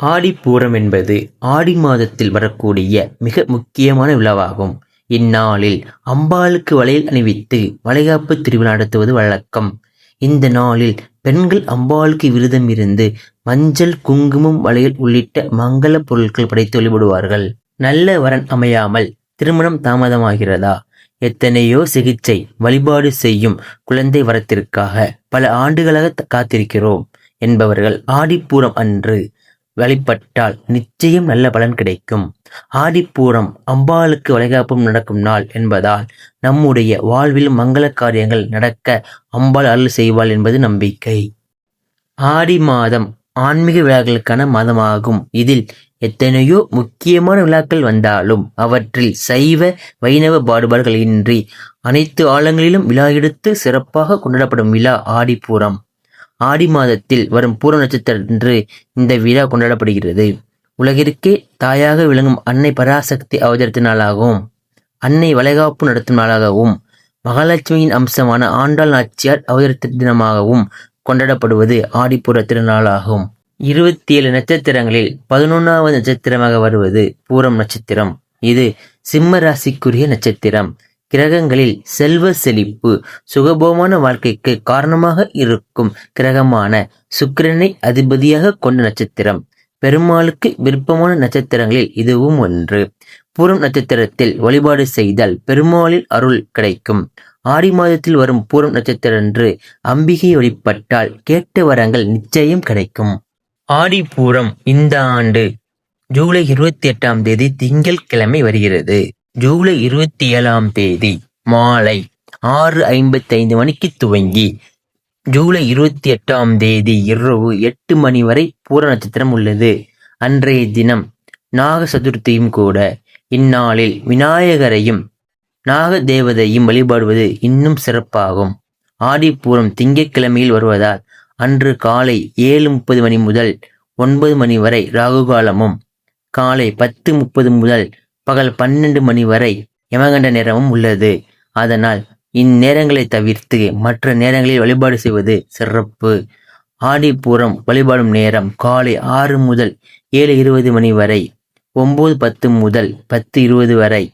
ஆடிப்பூரம் என்பது ஆடி மாதத்தில் வரக்கூடிய மிக முக்கியமான விழாவாகும். இந்நாளில் அம்பாளுக்கு வளையல் அணிவித்து வளைகாப்பு திருவிழா நடத்துவது வழக்கம். இந்த நாளில் பெண்கள் அம்பாளுக்கு விரதம் இருந்து மஞ்சள் குங்குமம் வளையல் உள்ளிட்ட மங்கள பொருட்கள் படைத்து வழிபடுவார்கள். நல்ல வரன் அமையாமல் திருமணம் தாமதமாகிறதா? எத்தனையோ சிகிச்சை வழிபாடு செய்யும் குழந்தை வரத்திற்காக பல ஆண்டுகளாக காத்திருக்கிறோம் என்பவர்கள் ஆடிப்பூரம் அன்று வழிபட்டால் நிச்சயம் நல்ல பலன் கிடைக்கும். ஆடிப்பூரம் அம்பாளுக்கு வளைகாப்பும் நடக்கும் நாள் என்பதால் நம்முடைய வாழ்வில் மங்கள காரியங்கள் நடக்க அம்பாள் அருள் செய்வாள் என்பது நம்பிக்கை. ஆடி மாதம் ஆன்மீக விழாக்களுக்கான மாதமாகும். இதில் எத்தனையோ முக்கியமான விழாக்கள் வந்தாலும் அவற்றில் சைவ வைணவ பாடுபாடுகள் இன்றி அனைத்து ஆழங்களிலும் விழா எடுத்து சிறப்பாக கொண்டாடப்படும் விழா ஆடிப்பூரம். ஆடி மாதத்தில் வரும் பூர நட்சத்திரன்று இந்த விழா கொண்டாடப்படுகிறது. உலகிற்கே தாயாக விளங்கும் அன்னை பராசக்தி அவதரித்த நாளாகவும் அன்னை வளைகாப்பு நடத்தும் நாளாகவும் மகாலட்சுமியின் அம்சமான ஆண்டாள் நாச்சியார் அவதரித்த தினமாகவும் கொண்டாடப்படுவது ஆடிப்புற திருநாளாகும். இருபத்தி ஏழு நட்சத்திரங்களில் பதினொன்றாவது நட்சத்திரமாக வருவது பூரம் நட்சத்திரம். இது சிம்ம ராசிக்குரிய நட்சத்திரம். கிரகங்களில் செல்வ செழிப்பு சுகபோமான வாழ்க்கைக்கு காரணமாக இருக்கும் கிரகமான சுக்கிரனை அதிபதியாக கொண்ட நட்சத்திரம். பெருமாளுக்கு விருப்பமான நட்சத்திரங்களில் இதுவும் ஒன்று. பூரம் நட்சத்திரத்தில் வழிபாடு செய்தால் பெருமாளில் அருள் கிடைக்கும். ஆடி மாதத்தில் வரும் பூரம் நட்சத்திரன்று அம்பிகை வழிபட்டால் கேட்ட வரங்கள் நிச்சயம் கிடைக்கும். ஆடி பூரம் இந்த ஆண்டு ஜூலை இருபத்தி எட்டாம் தேதி திங்கள் கிழமை வருகிறது. ஜூலை இருபத்தி ஏழாம் தேதி மாலை ஆறு ஐம்பத்தி ஐந்து மணிக்கு துவங்கி ஜூலை இருபத்தி எட்டாம் தேதி இரவு எட்டு மணி வரை பூர நட்சத்திரம் உள்ளது. அன்றைய தினம் நாக சதுர்த்தியும் கூட இந்நாளில் விநாயகரையும் நாக தேவதையும் வழிபாடுவது இன்னும் சிறப்பாகும். ஆடிப்பூரம் திங்கட்கிழமையில் வருவதால் அன்று காலை ஏழு முப்பது மணி முதல் ஒன்பது மணி வரை ராகுகாலமும் காலை பத்து முப்பது முதல் பகல் பன்னெண்டு மணி வரை யமகண்ட நேரமும் உள்ளது. அதனால் இந்நேரங்களை தவிர்த்து மற்ற நேரங்களில் வழிபாடு செய்வது சிறப்பு. ஆடிப்பூரம் வழிபாடும் நேரம் காலை ஆறு முதல் ஏழு இருபது மணி வரை ஒம்பது பத்து முதல் பத்து இருபது வரை.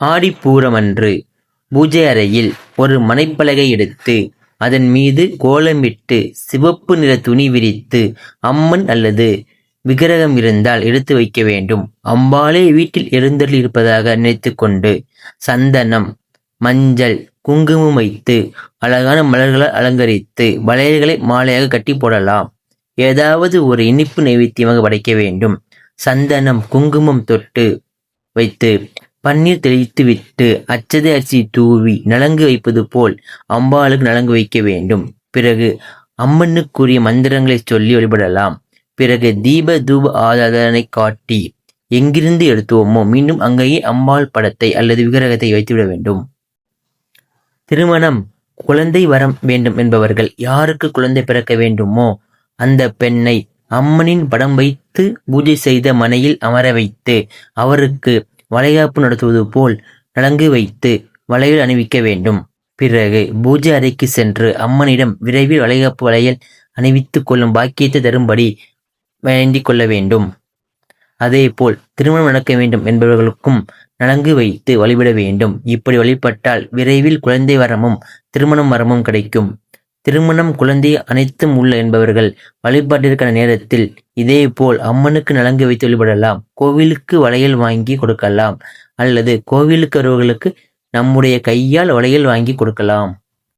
ஆடிப்பூரம் அன்று பூஜை அறையில் ஒரு மனைப்பலகை எடுத்து அதன் மீது கோலமிட்டு சிவப்பு நிற துணி விரித்து அம்மன் அல்லது விக்கிரகம் இருந்தால் எடுத்து வைக்க வேண்டும். அம்பாலே வீட்டில் எழுந்தருள் இருப்பதாக நினைத்து கொண்டு சந்தனம் மஞ்சள் குங்குமம் வைத்து அழகான மலர்களால் அலங்கரித்து வளையல்களை மாலையாக கட்டி போடலாம். ஏதாவது ஒரு இனிப்பு நைவேத்தியமாக படைக்க வேண்டும். சந்தனம் குங்குமம் தொட்டு வைத்து பன்னீர் தெளித்து விட்டு அச்சதை அரிசி தூவி நலங்கு வைப்பது போல் அம்பாளுக்கு நலங்கு வைக்க வேண்டும். பிறகு அம்மனுக்குரிய மந்திரங்களை சொல்லி வழிபடலாம். பிறகு தீப தூப ஆதாரனை காட்டி எங்கிருந்து எடுத்துவோமோ மீண்டும் அங்கேயே அம்பாள் படத்தை அல்லது விக்கிரகத்தை வைத்துவிட வேண்டும். திருமணம் குழந்தை வரம் வேண்டும் என்பவர்கள் யாருக்கு குழந்தை பிறக்க வேண்டுமோ அந்த பெண்ணை அம்மனின் படம் வைத்து பூஜை செய்த மனையில் அமர வைத்து அவருக்கு வளைகாப்பு நடத்துவது போல் நலங்கு வைத்து வளையல் அணிவிக்க வேண்டும். பிறகு பூஜை அறைக்கு சென்று அம்மனிடம் விரைவில் வளைகாப்பு வளையல் அணிவித்துக் கொள்ளும் பாக்கியத்தை தரும்படி வேண்டிக் கொள்ள வேண்டும் அதேபோல் திருமணம் நடக்க வேண்டும் என்பவர்களுக்கும் நலங்கு வைத்து வழிபட வேண்டும். இப்படி வழிபட்டால் விரைவில் குழந்தை வரமும் திருமணம் வரமும் கிடைக்கும். திருமணம் குழந்தை அனைத்தும் உள்ள என்பவர்கள் வழிபாட்டிற்கான நேரத்தில் இதே போல் அம்மனுக்கு நலங்கு வைத்து வழிபடலாம். கோவிலுக்கு வளையல் வாங்கி கொடுக்கலாம். அல்லது கோவிலுக்கு வருவர்களுக்கு நம்முடைய கையால் வளையல் வாங்கி கொடுக்கலாம்.